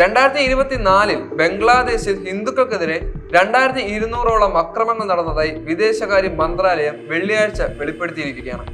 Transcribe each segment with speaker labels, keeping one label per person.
Speaker 1: രണ്ടായിരത്തി ഇരുപത്തിനാലിൽ ബംഗ്ലാദേശിൽ ഹിന്ദുക്കൾക്കെതിരെ രണ്ടായിരത്തി ഇരുന്നൂറോളം അക്രമങ്ങൾ നടന്നതായി വിദേശകാര്യ മന്ത്രാലയം വെള്ളിയാഴ്ച വെളിപ്പെടുത്തിയിരിക്കുകയാണ്.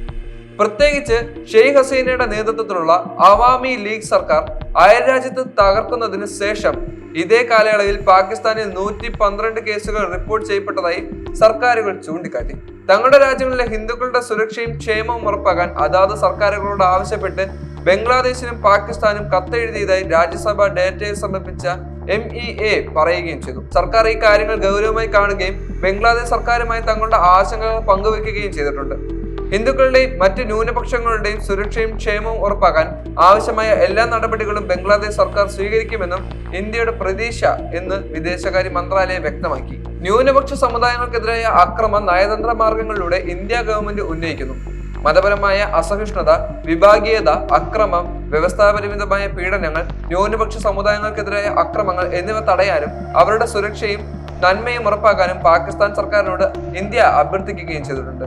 Speaker 1: പ്രത്യേകിച്ച് ഷെയ്ഖ് ഹസീനയുടെ നേതൃത്വത്തിലുള്ള അവാമി ലീഗ് സർക്കാർ അയൽരാജ്യത്ത് തകർക്കുന്നതിന് ശേഷം ഇതേ കാലയളവിൽ പാകിസ്ഥാനിൽ നൂറ്റി പന്ത്രണ്ട് കേസുകൾ റിപ്പോർട്ട് ചെയ്യപ്പെട്ടതായി സർക്കാരുകൾ ചൂണ്ടിക്കാട്ടി. തങ്ങളുടെ രാജ്യങ്ങളിലെ ഹിന്ദുക്കളുടെ സുരക്ഷയും ക്ഷേമവും ഉറപ്പാക്കാൻ അതാത് സർക്കാരുകളോട് ആവശ്യപ്പെട്ട് ബംഗ്ലാദേശിനും പാകിസ്ഥാനും കത്തെഴുതിയതായി രാജ്യസഭ ഡേറ്റയിൽ സമർപ്പിച്ച എം ഇ എ പറയുകയും ചെയ്തു. സർക്കാർ ഈ കാര്യങ്ങൾ ഗൗരവമായി കാണുകയും ബംഗ്ലാദേശ് സർക്കാരുമായി തങ്ങളുടെ ആശങ്കകൾ പങ്കുവെക്കുകയും ചെയ്തിട്ടുണ്ട്. ഹിന്ദുക്കളുടെയും മറ്റ് ന്യൂനപക്ഷങ്ങളുടെയും സുരക്ഷയും ക്ഷേമവും ഉറപ്പാക്കാൻ ആവശ്യമായ എല്ലാ നടപടികളും ബംഗ്ലാദേശ് സർക്കാർ സ്വീകരിക്കുമെന്നും ഇന്ത്യയുടെ പ്രതീക്ഷ എന്ന് വിദേശകാര്യ മന്ത്രാലയം വ്യക്തമാക്കി. ന്യൂനപക്ഷ സമുദായങ്ങൾക്കെതിരായ അക്രമം നയതന്ത്ര മാർഗങ്ങളിലൂടെ ഇന്ത്യ ഗവൺമെന്റ് ഉന്നയിക്കുന്നു. മതപരമായ അസഹിഷ്ണുത വിഭാഗീയത അക്രമം വ്യവസ്ഥാപരിമിതമായ പീഡനങ്ങൾ ന്യൂനപക്ഷ സമുദായങ്ങൾക്കെതിരായ അക്രമങ്ങൾ എന്നിവ തടയാനും അവരുടെ സുരക്ഷയും നന്മയും ഉറപ്പാക്കാനും പാകിസ്ഥാൻ സർക്കാരിനോട് ഇന്ത്യ അഭ്യർത്ഥിക്കുകയും ചെയ്തിട്ടുണ്ട്.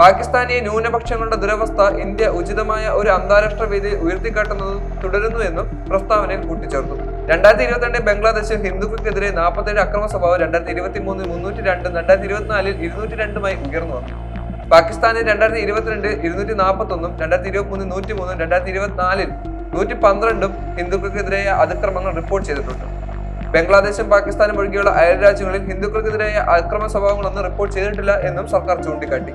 Speaker 1: പാകിസ്ഥാനിയെ ന്യൂനപക്ഷങ്ങളുടെ ദുരവസ്ഥ ഇന്ത്യ ഉചിതമായ ഒരു അന്താരാഷ്ട്ര വേദിയിൽ ഉയർത്തിക്കാട്ടുന്നത് തുടരുന്നു എന്നും പ്രസ്താവനയിൽ കൂട്ടിച്ചേർത്തു. രണ്ടായിരത്തി ഇരുപത്തിരണ്ടിൽ ബംഗ്ലാദേശിൽ ഹിന്ദുക്കൾക്കെതിരെ നാൽപ്പത്തേഴ് അക്രമ സ്വഭാവം രണ്ടായിരത്തി ഇരുപത്തി മൂന്നിൽ മുന്നൂറ്റി രണ്ടും രണ്ടായിരത്തി ഇരുപത്തിനാലിൽ ഇരുന്നൂറ്റി രണ്ടുമായി ഉയർന്നു വന്നു. പാകിസ്ഥാനിൽ രണ്ടായിരത്തി ഇരുപത്തിരണ്ട് ഇരുന്നൂറ്റി നാൽപ്പത്തൊന്നും രണ്ടായിരത്തി ഇരുപത്തി മൂന്ന് നൂറ്റി മൂന്നും രണ്ടായിരത്തി ഇരുപത്തിനാലിൽ നൂറ്റി പന്ത്രണ്ടും ഹിന്ദുക്കൾക്കെതിരായ അതിക്രമങ്ങൾ റിപ്പോർട്ട് ചെയ്തിട്ടുണ്ട്. ബംഗ്ലാദേശും പാകിസ്ഥാനും ഒഴികെയുള്ള അയൽ രാജ്യങ്ങളിൽ ഹിന്ദുക്കൾക്കെതിരായ അക്രമ സ്വഭാവങ്ങളൊന്നും റിപ്പോർട്ട് ചെയ്തിട്ടില്ല എന്നും സർക്കാർ ചൂണ്ടിക്കാട്ടി.